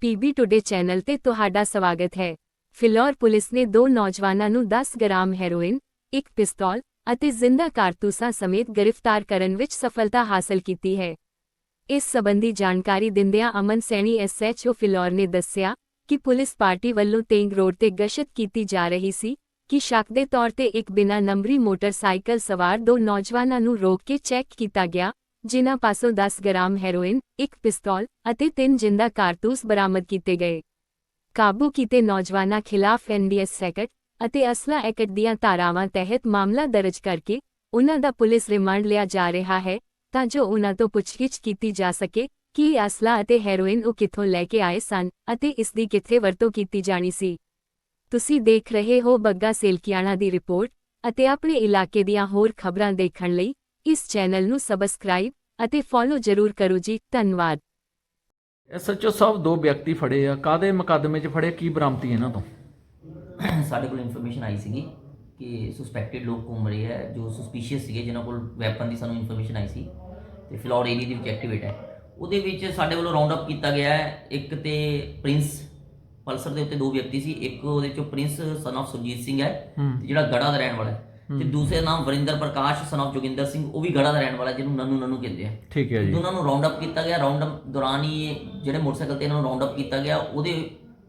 PB today channel ਤੇ ਤੁਹਾਡਾ ਸਵਾਗਤ ਹੈ। ਫਿਲੌਰ ਪੁਲਿਸ ਨੇ ਦੋ ਨੌਜਵਾਨਾਂ ਨੂੰ 10 ਗ੍ਰਾਮ ਹੈਰੋਇਨ, ਇੱਕ ਪਿਸਤੌਲ ਅਤੇ ਜ਼ਿੰਦਾ ਕਾਰਤੂਸਾਂ ਸਮੇਤ ਗ੍ਰਿਫਤਾਰ ਕਰਨ ਵਿੱਚ ਸਫਲਤਾ ਹਾਸਲ ਕੀਤੀ ਹੈ। ਇਸ ਸਬੰਧੀ ਜਾਣਕਾਰੀ ਦਿੰਦਿਆਂ ਅਮਨ ਸੈਣੀ ਐਸਐਚਓ ਫਿਲੌਰ ਨੇ ਦੱਸਿਆ ਕਿ ਪੁਲਿਸ ਪਾਰਟੀ ਵੱਲੋਂ ਤੇਂਗ ਰੋਡ ਤੇ ਗਸ਼ਤ ਕੀਤੀ ਜਾ ਰਹੀ ਸੀ ਕਿ ਸ਼ੱਕ ਦੇ ਤੌਰ ਤੇ ਇੱਕ ਬਿਨਾਂ ਨੰਬਰੀ ਮੋਟਰਸਾਈਕਲ ਸਵਾਰ ਦੋ ਨੌਜਵਾਨਾਂ ਨੂੰ ਰੋਕ ਕੇ ਚੈੱਕ ਕੀਤਾ ਗਿਆ ਜਿਨ੍ਹਾਂ ਪਾਸੋਂ 10 ਗ੍ਰਾਮ ਹੈਰੋਇਨ, ਇੱਕ ਪਿਸਤੌਲ ਅਤੇ ਤਿੰਨ ਜਿੰਦਾ ਕਾਰਤੂਸ ਬਰਾਮਦ ਕੀਤੇ ਗਏ। ਕਾਬੂ ਕੀਤੇ ਨੌਜਵਾਨਾਂ ਖਿਲਾਫ ਐਨਡੀਐਸ ਸੈਕਟ ਅਤੇ ਅਸਲਾ ਐਕਟ ਦੀਆਂ ਧਾਰਾਵਾਂ ਤਹਿਤ ਮਾਮਲਾ ਦਰਜ ਕਰਕੇ ਉਨ੍ਹਾਂ ਦਾ ਪੁਲਿਸ ਰਿਮਾਂਡ ਲਿਆ ਜਾ ਰਿਹਾ ਹੈ ਤਾਂ ਜੋ ਉਨ੍ਹਾਂ ਤੋਂ ਪੁੱਛਗਿੱਛ ਕੀਤੀ ਜਾ ਸਕੇ ਕਿ ਇਹ ਅਸਲਾ ਅਤੇ ਹੈਰੋਇਨ ਉਹ ਕਿੱਥੋਂ ਲੈ ਕੇ ਆਏ ਸਨ ਅਤੇ ਇਸ ਦੀ ਕਿੱਥੇ ਵਰਤੋਂ ਕੀਤੀ ਜਾਣੀ ਸੀ। ਤੁਸੀਂ ਦੇਖ ਰਹੇ ਹੋ ਬੱਗਾ ਸੇਲਕੀਆਣਾ ਦੀ ਰਿਪੋਰਟ ਅਤੇ ਆਪਣੇ ਇਲਾਕੇ ਦੀਆਂ ਹੋਰ ਖਬਰਾਂ ਦੇਖਣ ਲਈ ਇਸ ਚੈਨਲ ਨੂੰ ਸਬਸਕ੍ਰਾਈਬ ਅਤੇ ਫੋਲੋ ਜ਼ਰੂਰ ਕਰੋ ਜੀ ਧੰਨਵਾਦ। ਐਸਐਚਓ ਸਾਹਿਬ ਦੋ ਵਿਅਕਤੀ ਫੜੇ ਆ ਕਾਦੇ ਮੁਕੱਦਮੇ 'ਚ ਫੜੇ ਕੀ ਬਰਾਮਤੀ ਇਹਨਾਂ ਤੋਂ? ਸਾਡੇ ਕੋਲ ਇਨਫੋਰਮੇਸ਼ਨ ਆਈ ਸੀਗੀ ਕਿ ਸਸਪੈਕਟਡ ਲੋਕ ਘੁੰਮ ਰਹੇ ਹੈ ਜੋ ਸਸਪੀਸ਼ੀਅਸ ਸੀਗੇ ਜਿਨ੍ਹਾਂ ਕੋਲ ਵੈਪਨ ਦੀ ਸਾਨੂੰ ਇਨਫੋਰਮੇਸ਼ਨ ਆਈ ਸੀ ਤੇ ਫਿਲੌਰ ਏਰੀਆ ਦੇ ਵਿੱਚ ਐਕਟੀਵੇਟ ਹੈ। ਉਹਦੇ ਵਿੱਚ ਸਾਡੇ ਵੱਲੋਂ ਰਾਉਂਡ ਅਪ ਕੀਤਾ ਗਿਆ ਹੈ ਇੱਕ ਤੇ ਪ੍ਰਿੰਸ ਪਲਸਰ ਦੇ ਉੱਤੇ ਦੋ ਵਿਅਕਤੀ ਸੀ ਇੱਕ ਉਹਦੇ ਚੋਂ prince son of Surjit Singh ਹੈ ਤੇ ਜਿਹੜਾ ਗੜਾ ਦਾ ਰਹਿਣ ਵਾਲਾ ਹੈ। ਤੇ ਦੂਸਰੇ ਨਾਮ ਵਰਿੰਦਰ ਪ੍ਰਕਾਸ਼ ਸਨ of ਜੋਗਿੰਦਰ ਸਿੰਘ ਉਹ ਵੀ ਗੜਾ ਦਾ ਰਹਿਣ ਵਾਲਾ ਜਿਹਨੂੰ ਨਨੂ ਨਨੂ ਕਹਿੰਦੇ ਆ। ਠੀਕ ਹੈ ਜੀ। ਦੋਨਾਂ ਨੂੰ ਰਾਉਂਡ ਅਪ ਕੀਤਾ ਗਿਆ। ਰਾਉਂਡ ਅਪ ਦੌਰਾਨ ਹੀ ਜਿਹੜੇ ਮੋਟਰਸਾਈਕਲ ਤੇ ਇਹਨਾਂ ਨੂੰ ਰਾਉਂਡ ਅਪ ਕੀਤਾ ਗਿਆ ਉਹਦੇ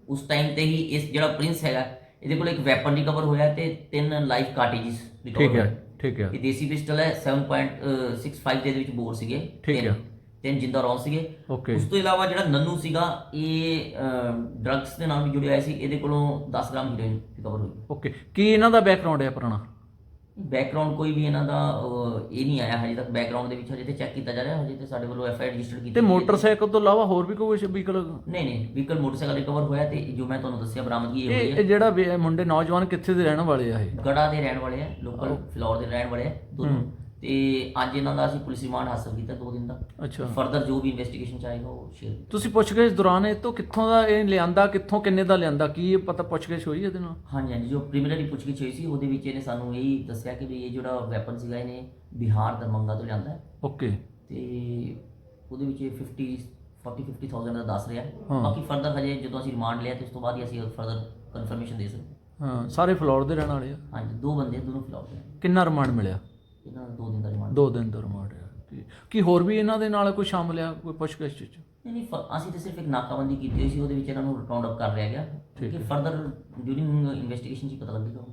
ਉਸ ਟਾਈਮ ਤੇ ਹੀ ਇਸ ਜਿਹੜਾ ਪ੍ਰਿੰਸ ਹੈਗਾ ਇਹਦੇ ਕੋਲ ਇੱਕ ਵੈਪਨ ਰਿਕਵਰ ਹੋਇਆ ਤੇ ਤਿੰਨ ਲਾਈਫ ਕਾਰਟੇਜਸ ਰਿਕਵਰ ਠੀਕ ਹੈ ਠੀਕ ਹੈ। ਇਹ ਦੇਸੀ ਪਿਸਟਲ ਹੈ 7.65 ਦੇ ਵਿੱਚ ਬੋਰ ਸੀਗੇ। ਠੀਕ ਹੈ। ਤਿੰਨ ਜਿੰਦਾ ਰੌਂਦ ਸੀਗੇ। ਉਸ ਤੋਂ ਇਲਾਵਾ ਜਿਹੜਾ ਨੰਨੂ ਸੀਗਾ ਇਹ ਡਰੱਗਸ ਦੇ ਨਾਲ ਵੀ ਜੁੜਿਆ ਹੋਇਆ ਸੀ ਇਹਦੇ ਕੋਲੋਂ 10 ਗ੍ਰਾਮ ਹੀਰੋਇਨ ਰਿਕਵਰ ਹੋਈ। ਓਕੇ। ਕੀ ਇਹਨਾਂ ਦਾ ਬੈਕਗ੍ਰਾਉਂਡ ਹੈ ਪੁਰਾਣਾ? ਬੈਕਗ੍ਰਾਉਂਡ ਕੋਈ ਵੀ ਇਹਨਾਂ ਦਾ ਅਹ, ਇਹ ਨਹੀਂ ਆਇਆ ਹਜੇ ਤੱਕ ਬੈਕਗ੍ਰਾਉਂਡ ਦੇ ਵਿੱਚ ਹਜੇ ਤੇ ਚੈੱਕ ਕੀਤਾ ਜਾ ਰਿਹਾ ਹਜੇ ਤੇ ਸਾਡੇ ਵੱਲੋਂ ਐਫ ਆਈ ਰਜਿਸਟਰ ਕੀਤੀ ਤੇ ਗਈ ਹੈ। ਮੋਟਰਸਾਈਕਲ ਤੋਂ ਇਲਾਵਾ ਹੋਰ ਵੀ ਕੋਈ ਵਹੀਕਲ ਨਹੀਂ ਨਹੀਂ ਵਹੀਕਲ ਮੋਟਰਸਾਈਕਲ ਰਿਕਵਰ ਹੋਇਆ ਤੇ ਜੋ ਮੈਂ ਤੁਹਾਨੂੰ ਦੱਸਿਆ ਬਰਾਮਦਗੀ ਇਹ ਹੋਈ ਇਹ ਹੈ। ਇਹ ਜਿਹੜਾ ਵੀ ਇਹ ਮੁੰਡੇ ਨੌਜਵਾਨ ਕਿੱਥੇ ਦੇ ਰਹਿਣ ਵਾਲੇ ਆ ਇਹ? ਗੜਾ ਦੇ ਰਹਿਣ ਵਾਲੇ ਆ ਲੋਕਲ ਫਲੋਰ ਦੇ ਰਹਿਣ ਵਾਲੇ ਆ ਦੋਨੋਂ। ਤੇ ਅੱਜ ਇਹਨਾਂ ਦਾ ਅਸੀਂ ਪੁਲਿਸ ਰਿਮਾਂਡ ਹਾਸਲ ਕੀਤਾ ਦੋ ਦਿਨ ਦਾ। ਅੱਛਾ। ਫਰਦਰ ਜੋ ਵੀ ਇਨਵੈਸਟੀਗੇਸ਼ਨ ਚਾਹੇਗਾ ਉਹ ਸ਼ੇਅਰ ਤੁਸੀਂ ਪੁੱਛਗਿੱਛ ਦੌਰਾਨ ਇਹ ਤੋਂ ਕਿੱਥੋਂ ਦਾ ਇਹ ਲਿਆਂਦਾ ਕਿੱਥੋਂ ਕਿੰਨੇ ਦਾ ਲਿਆਂਦਾ ਕੀ ਇਹ ਪਤਾ ਪੁੱਛਗਿੱਛ ਹੋਈ ਇਹਦੇ ਨਾਲ? ਹਾਂਜੀ ਹਾਂਜੀ ਜੋ ਪ੍ਰੀਲਿਮਿਨਰੀ ਪੁੱਛਗਿੱਛ ਹੋਈ ਸੀ ਉਹਦੇ ਵਿੱਚ ਇਹਨੇ ਸਾਨੂੰ ਇਹੀ ਦੱਸਿਆ ਕਿ ਵੀ ਇਹ ਜਿਹੜਾ ਵੈਪਨ ਸੀਗਾ ਇਹਨੇ ਬਿਹਾਰ ਦਰਮੰਗਾ ਤੋਂ ਲਿਆਂਦਾ ਹੈ। ਓਕੇ ਤੇ ਉਹਦੇ ਵਿੱਚ ਇਹ 50 40 50000 ਦਾ ਦੱਸ ਰਿਹਾ ਹਾਂ। ਬਾਕੀ ਫਰਦਰ ਹਜੇ ਜਦੋਂ ਅਸੀਂ ਰਿਮਾਂਡ ਲਿਆ ਤੇ ਉਸ ਤੋਂ ਬਾਅਦ ਹੀ ਅਸੀਂ ਫਰਦਰ ਕਨਫਰਮੇਸ਼ਨ ਦੇ ਸਕਦੇ ਹਾਂ। ਸਾਰੇ ਫਲੋਰ ਦੇ ਰਹਿਣ ਵਾਲੇ ਆ। ਹਾਂਜੀ ਦੋ ਬੰਦੇ ਦੋਨੋਂ ਫਿਲਹਾਲ ਦੇ ਕਿੰਨਾ ਰਿਮਾਂਡ ਮਿਲਿਆ? ਦੋ ਦਿਨ ਦਰ ਮਾਰਿਆ ਕੀ ਹੋਰ ਵੀ ਇਹਨਾਂ ਦੇ ਨਾਲ ਕੋਈ ਸ਼ਾਮਲ ਆ ਕੋਈ ਪੁੱਛਗਿੱਛ ਚ? ਨਹੀਂ ਨਹੀਂ ਅਸੀਂ ਤਾਂ ਸਿਰਫ ਇੱਕ ਨਾਕਾਬੰਦੀ ਕੀਤੀ ਹੋਈ ਸੀ ਉਹਦੇ ਵਿੱਚ ਇਹਨਾਂ ਨੂੰ ਰਾਉਂਡ ਅਪ ਕਰ ਲਿਆ ਗਿਆ। ਠੀਕ ਕਿ ਫਰਦਰ ਡਿਊਰਿੰਗ ਇਨਵੈਸਟੀਗੇਸ਼ਨ 'ਚ ਪਤਾ ਲੱਗੇਗਾ।